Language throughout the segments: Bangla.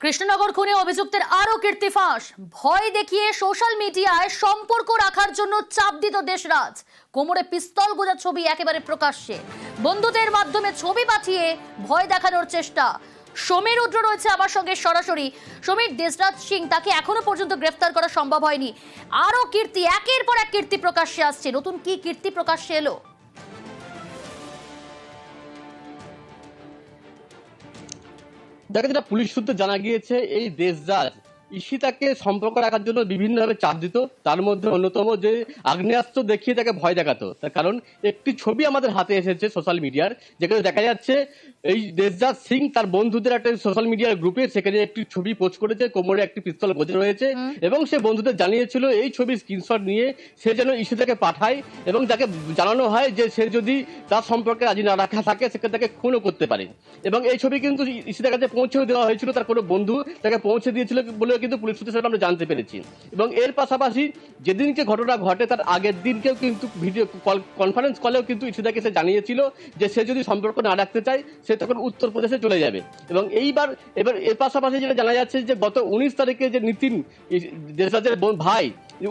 কৃষ্ণনগর খুনে অভিযুক্তের আরও কীর্তি ফাঁস। ভয় দেখিয়ে সোশ্যাল মিডিয়ায় সম্পর্ক রাখার জন্য চাপ দিত দেশরাজ। কোমরে পিস্তল গোজা ছবি একেবারে প্রকাশ্যে। বন্ধুদের মাধ্যমে ছবি পাঠিয়ে ভয় দেখানোর চেষ্টা। সমীর রুদ্র রয়েছে আমার সঙ্গে সরাসরি। সমীর, দেশরাজ সিং, তাকে এখনও পর্যন্ত গ্রেফতার করা সম্ভব হয়নি। আরও কীর্তি, একের পর এক কীর্তি প্রকাশ্যে আসছে। নতুন কি কীর্তি প্রকাশ্যে এলো? দেখা যেটা পুলিশ সূত্রে জানা গিয়েছে এই দেশরাজ ঈশিতাকে সম্পর্ক রাখার জন্য বিভিন্নভাবে চাপ দিত। তার মধ্যে অন্যতম যে আগ্নেয়াস্ত্র দেখিয়ে তাকে ভয় দেখাতো। তার কারণ একটি ছবি আমাদের হাতে এসেছে সোশ্যাল মিডিয়ার যেখানে দেখা যাচ্ছে এই দেশরাজ সিং তার বন্ধুদের একটা সোশ্যাল মিডিয়ার গ্রুপে সেখানে একটি ছবি পোস্ট করেছে কোমরে একটি পিস্তল গোজে রয়েছে এবং সে বন্ধুদের জানিয়েছিল এই ছবির স্ক্রিনশট নিয়ে সে যেন ঈশিতাকে পাঠায় এবং তাকে জানানো হয় যে সে যদি তার সম্পর্কে রাজি না রাখা থাকে সেখানে তাকে খুনও করতে পারে। এবং এই ছবি কিন্তু ঈশিতার কাছে পৌঁছেও দেওয়া হয়েছিল। তার কোনো বন্ধু তাকে পৌঁছে দিয়েছিল বলেও কিন্তু পুলিশ সূত্রে আমরা জানতে পেরেছি। এবং এর পাশাপাশি যেদিনকে ঘটনা ঘটে, তার আগের দিনকেও কিন্তু ভিডিও কল কনফারেন্স কলেও কিন্তু ইশিদাকে সে জানিয়েছিল যে সে যদি সম্পর্ক না রাখতে চায়, সে তখন উত্তরপ্রদেশে চলে যাবে। এবং এইবার, এবার এর পাশাপাশি যেটা জানা যাচ্ছে যে গত উনিশ তারিখে যে নীতিন দেশরাজের ভাই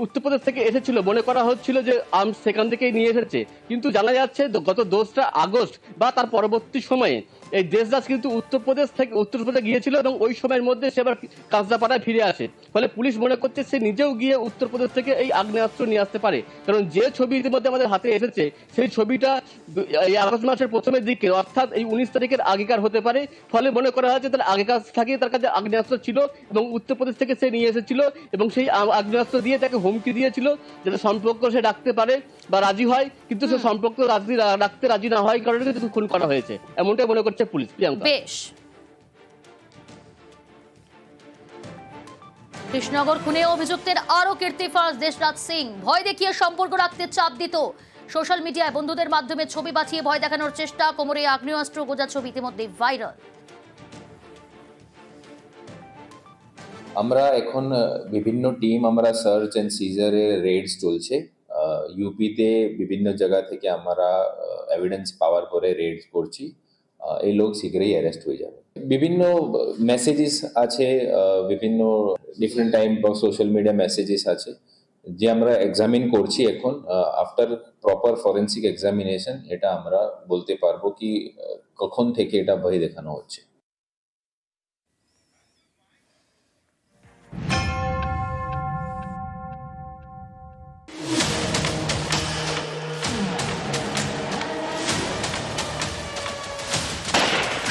উত্তরপ্রদেশ থেকে এসেছিল। মনে করা হচ্ছিল যে আর্মস সেখান থেকেই নিয়ে এসেছে। কিন্তু জানা যাচ্ছে গত দোসরা আগস্ট বা তার পরবর্তী সময়ে এই দেশরাজ কিন্তু উত্তরপ্রদেশ থেকে উত্তরপ্রদেশে গিয়েছিল এবং ওই সময়ের মধ্যে সে আবার কাঁচরাপাড়ায় ফিরে আসে। ফলে পুলিশ মনে করছে সে নিজেও গিয়ে উত্তরপ্রদেশ থেকে এই আগ্নেয়াস্ত্র নিয়ে আসতে পারে। কারণ যে ছবি ইতিমধ্যে আমাদের হাতে এসেছে, সেই ছবিটা এই আগস্ট মাসের প্রথমের দিকে, অর্থাৎ এই উনিশ তারিখের আগেকার হতে পারে। ফলে মনে করা হচ্ছে তার আগেকার থেকে তার কাছে আগ্নেয়াস্ত্র ছিল এবং উত্তরপ্রদেশ থেকে সে নিয়ে এসেছিল এবং সেই আগ্নেয়াস্ত্র দিয়ে তাকে হুমকি দিয়েছিল যাতে সম্পর্ক সে রাখতে পারে বা রাজি হয় কিন্তু সে সম্পর্ক রাজি রাখতে রাজি না হয় কারণে কিন্তু খুন করা হয়েছে। এমনটাই মনে করছে পুলিশ প্রিয়াঙ্কা। বেশ। কৃষ্ণনগর খুনে অভিযুক্তের আরও কীর্তি ফাঁস দেশরাজ সিং। ভয় দেখিয়ে সম্পর্ক রাখতে চাপ দিত। সোশ্যাল মিডিয়ায় বন্ধুদের মাধ্যমে ছবি পাঠিয়ে ভয় দেখানোর চেষ্টা কোমরে আগ্নেয়াস্ত্র গোজা ছবি ইতিমধ্যে ভাইরাল। আমরা এখন বিভিন্ন টিম আমরা সার্চ এন্ড সিজারে রেডস চলছে। ইউপিতে বিভিন্ন জায়গা থেকে আমরা এভিডেন্স পাওয়ার পরে রেডস করছি। এই লোক শীঘ্রই অ্যারেস্ট হয়ে যাবে। বিভিন্ন মেসেজেস আছে বিভিন্ন ডিফারেন্ট টাইম বা সোশ্যাল মিডিয়া মেসেজেস আছে, যে আমরা এক্সামিন করছি এখন। আফটার প্রপার ফরেন্সিক এক্সামিনেশন এটা আমরা বলতে পারব কি কখন থেকে এটা ভয় দেখানো হচ্ছে।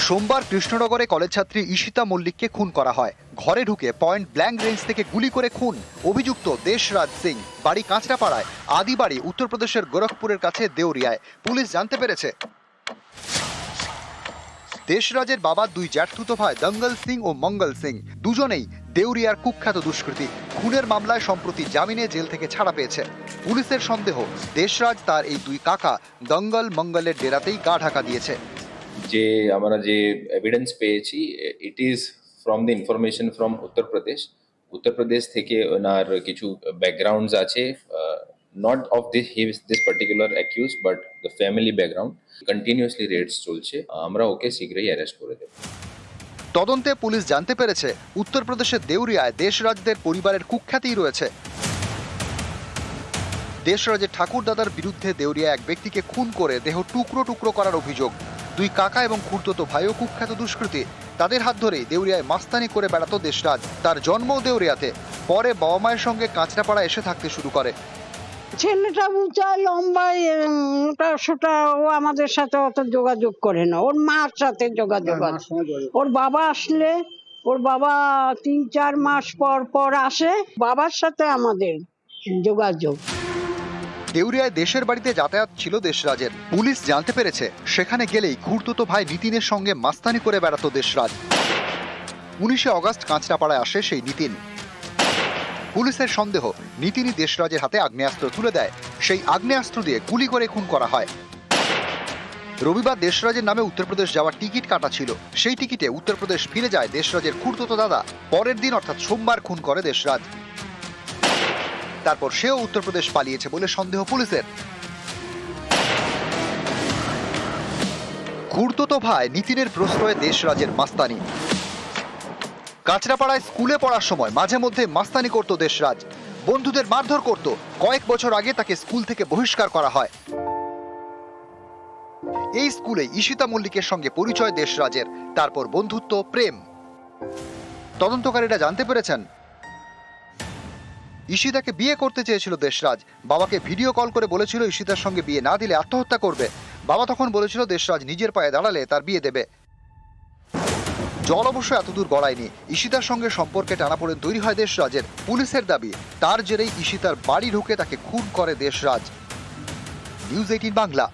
সোমবার কৃষ্ণনগরে কলেজ ছাত্রী ঈশিতা মল্লিককে খুন করা হয়। ঘরে ঢুকে পয়েন্ট ব্ল্যাঙ্ক রেঞ্জ থেকে গুলি করে খুন, অভিযুক্ত দেশরাজ সিং। বাড়ি কাঁচরাপাড়ায় আদি বাড়ি উত্তরপ্রদেশের গোরখপুরের কাছে দেউরিয়ায়। পুলিশ জানতে পেরেছে। দেশরাজের বাবা দুই জ্যাঠতুতো ভাই দঙ্গল সিং ও মঙ্গল সিং, দুজনেই দেউরিয়ার কুখ্যাত দুষ্কৃতী। খুনের মামলায় সম্প্রতি জামিনে জেল থেকে ছাড়া পেয়েছে। পুলিশের সন্দেহ, দেশরাজ তার এই দুই কাকা দঙ্গল মঙ্গলের ডেরাতেই গা ঢাকা দিয়েছে। যে আমরা যে এভিডেন্স পেয়েছি it is from the information from Uttar Pradesh Uttar Pradesh থেকে ওনার কিছু ব্যাকগ্রাউন্ডস আছে not of this his this particular accuse but the family background continuously reds চলছে, আমরা ওকে শীঘ্রই অ্যারেস্ট করে দেবো। তদন্তে পুলিশ জানতে পেরেছে উত্তরপ্রদেশের দেউরিয়ায় দেশরাজদের পরিবারের কুখ্যাতি রয়েছে। দেশরাজের ঠাকুরদাদার বিরুদ্ধে দেউরিয়া এক ব্যক্তিকে খুন করে দেহ টুকরো টুকরো করার অভিযোগ। দুই কাকা এবং খুড়তো ভাইও কুখ্যাত দুষ্কৃতী। তাদের হাত ধরেই দেউরিয়ায় মাস্তানি করে বেড়াতো দেশরাজ। তার জন্মও দেউরিয়াতে। পরে বাবা মায়ের সঙ্গে কাঁচরাপাড়া এসে থাকতে শুরু করে। ছেলেটা উঁচা লম্বা মোটা সোটা ও আমাদের সাথে অত যোগাযোগ করে না। ওর মার সাথে যোগাযোগ আছে। ওর বাবা আসলে ওর বাবা তিন চার মাস পর পর আসে। বাবার সাথে আমাদের যোগাযোগ। দেউরিয়ায় দেশের বাড়িতে যাতায়াত ছিল দেশরাজের। পুলিশ জানতে পেরেছে, সেখানে গেলেই খুড়তুতো ভাই নিতিনের সঙ্গে মাস্তানি করে বেড়াতো দেশরাজ। উনিশে অগস্ট কাঁচরাপাড়ায় আসে সেই নিতিন। পুলিশের সন্দেহ, নিতিনই দেশরাজের হাতে আগ্নেয়াস্ত্র তুলে দেয়। সেই আগ্নেয়াস্ত্র দিয়ে গুলি করে খুন করা হয়। রবিবার দেশরাজের নামে উত্তরপ্রদেশ যাওয়ার টিকিট কাটা ছিল। সেই টিকিটে উত্তরপ্রদেশ ফিরে যায় দেশরাজের খুড়তুতো দাদা। পরের দিন অর্থাৎ সোমবার খুন করে দেশরাজ। তারপর সেও উত্তরপ্রদেশ পালিয়েছে বলে সন্দেহ পুলিশের। খুড়তো ভাই নিতিনের প্রশ্রয়ে দেশরাজের মাস্তানি। কাঁচরাপাড়ায় স্কুলে পড়ার সময় মাঝে মধ্যে মাস্তানি করত দেশরাজ। বন্ধুদের মারধর করত। কয়েক বছর আগে তাকে স্কুল থেকে বহিষ্কার করা হয়। এই স্কুলে ঈশিতা মল্লিকের সঙ্গে পরিচয় দেশরাজের। তারপর বন্ধুত্ব, প্রেম। তদন্তকারীরা জানতে পেরেছেন ঈশিতাকে বিয়ে করতে চেয়েছিল দেশরাজ। বাবাকে ভিডিও কল করে বলেছিল ঈশিতার সঙ্গে বিয়ে না দিলে আত্মহত্যা করবে। বাবা তখন বলেছিল দেশরাজ নিজের পায়ে দাঁড়ালে তার বিয়ে দেবে। জল অবশ্য এতদূর গড়ায়নি। ঈশিতার সঙ্গে সম্পর্কে টানাপোড়েন তৈরি হয় দেশরাজের পুলিশের দাবি। তার জেরেই ঈশিতার বাড়ি ঢুকে তাকে খুন করে দেশরাজ। News eighteen Bangla.